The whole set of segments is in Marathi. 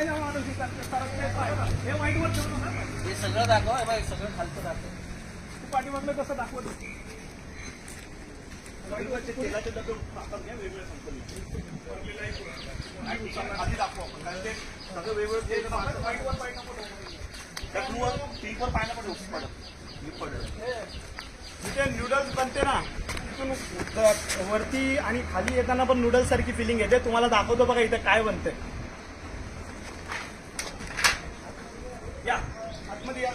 हे. हे सगळं दाखव हे बघ, सगळं खालचं दाखव तू पाठीमागलं कसं दाखवत तेलाचे डबे वेगवेगळ्या कंपनीचे. आधी दाखवू आपण. कारण ते सगळं वेगवेगळं नको. त्या पडत. मी पडलं. जिथे नूडल्स बनते ना तिथून वरती आणि खाली येताना पण नूडल्स सारखी फिलिंग येते तुम्हाला दाखवतो बघा इथं काय बनते या आतमध्ये या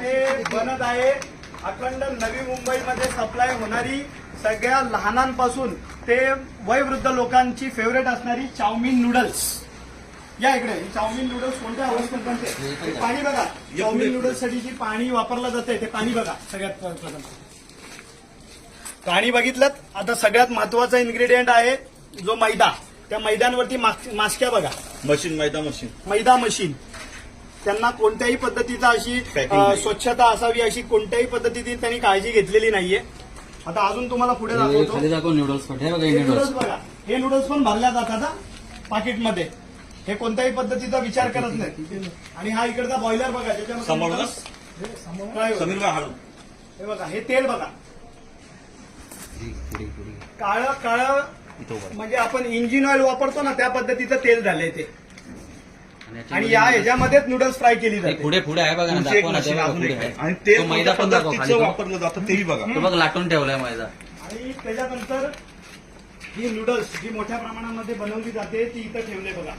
इथे बनत आहे. अखंड नवी मुंबईमध्ये सप्लाय होणारी सगळ्या लहानांपासून ते वयवृद्ध लोकांची फेवरेट असणारी चाऊमिन नूडल्स या इकडे चाऊमिन नूडल्स कोणत्या अवस्थेत बनते? हे पाणी बघा. चाऊमिन नूडल्ससाठी जी पाणी वापरलं जाते ते पाणी बघा. सगळ्यात पाणी बघितलं आता सगळ्यात महत्त्वाचा इन्ग्रेडियंट आहे जो मैदा. त्या मैद्यांवरती मास- मास्क्या बघा. मशीन मैदा मशीन. मैदा मशीन. त्यांना कोणत्याही पद्धतीचा अशी. स्वच्छता असावी अशी कोणत्याही पद्धतीची त्यांनी काळजी घेतलेली नाहीये. आता अजून तुम्हाला पुढे हे दाखवतो. नूडल्स पण. हे बघा हे नूडल्स नूडल्स बघा. हे नूडल्स पण भरल्या जातात पाकिटमध्ये. हे कोणत्याही पद्धतीचा विचार करत नाही. आणि हा इकडचा बॉयलर बघा ना? हे बघा. समीर भाई हाडू हे बघा हे तेल बघा. काळं काळं म्हणजे आपण इंजिन ऑइल वापरतो ना त्या पद्धतीचं तेल झालंय ते. आणि या ह्याच्यामध्येच नूडल्स फ्राय केली जाते. पुढे पुढे आहे बघा ना तुमची एक दाखव ना ते मशीन बघा अजून पुढे एक आहे. आहे. आणि ते तो मैदा पण दाखव खाली पद्धतीचं तो. वापरलं जातं तेही बघा. तो बघ लाटून ठेवलाय मैदा. आणि त्याच्यानंतर ही नूडल्स जी मोठ्या प्रमाणामध्ये बनवली जाते ती इथं ठेवले बघा.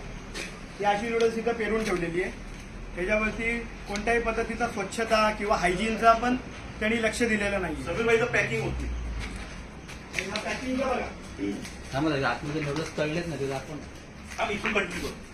ही अशी नूडल्स इथं पेरून ठेवलेली आहे. त्याच्यावरती कोणत्याही पद्धतीचा स्वच्छता किंवा हायजीनचा पण त्यांनी लक्ष दिलेलं नाही समीर भाईचं पॅकिंग होती. हा चा बघा. थांबा आतमध्ये नूडल्स कळलेच ना ते दाखव ना. आम्ही इथून कंटिन्यू करू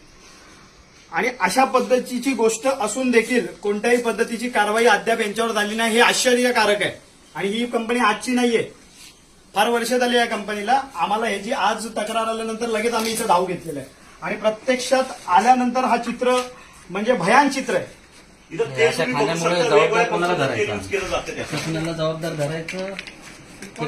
आणि अशा पद्धतीची गोष्ट असून देखील कोणत्याही पद्धतीची कारवाई अद्याप यांच्यावर झाली नाही हे आश्चर्यकारक आहे. आणि ही कंपनी आजची नाहीये. फार वर्ष झाली या कंपनीला. आम्हाला ह्याची आज तक्रार आल्यानंतर लगेच आम्ही इथं धाव घेतलेलं आहे. आणि प्रत्यक्षात आल्यानंतर हा चित्र म्हणजे भयान चित्र आहे. इथं तेल अशा तुम्ही बघू खाण्यामुळे शकता, जबाबदार वेगवेगळ्या कोणाला पद्धतीचं तेल धरायचं? use केलं जातं त्याच्यात. प्रशासनाला जबाबदार धरायचं पण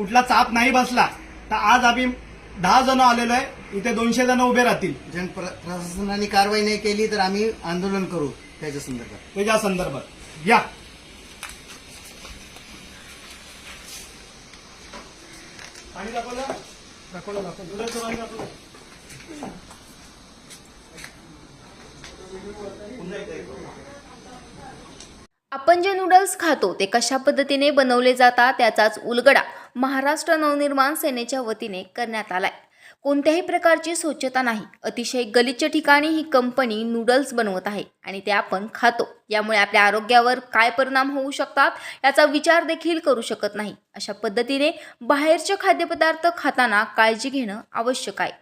कुठला चाप नाही बसला तर आज आम्ही दहा जण आलेलो आहे इथे दोनशे जण उभे राहतील. जन प्र- प्रशासनाने कारवाई नाही केली तर आम्ही आंदोलन करू त्याच्या संदर्भात. त्याच्या संदर्भात. या. पाणी दाखवलं? दाखवलं दाखवलं. दुधाचं पाणी दाखवलं. आपण जे नूडल्स खातो ते कशा पद्धतीने बनवले जातात त्याचाच उलगडा. महाराष्ट्र नवनिर्माण सेनेच्या वतीने करण्यात आलाय. कोणत्याही प्रकारची स्वच्छता नाही. अतिशय गलिच्छ ठिकाणी ही कंपनी नूडल्स बनवत आहे आणि ते आपण खातो. यामुळे आपल्या आरोग्यावर काय परिणाम होऊ शकतात याचा विचार देखील करू शकत नाही. अशा पद्धतीने बाहेरचे खाद्यपदार्थ खाताना काळजी घेणं आवश्यक आहे.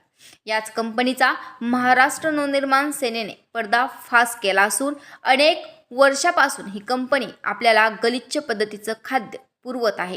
याच कंपनीचा महाराष्ट्र नवनिर्माण सेनेने पर्दाफाश केला असून अनेक वर्षापासून ही कंपनी आपल्याला गलिच्छ पद्धतीचं खाद्य पुरवत आहे.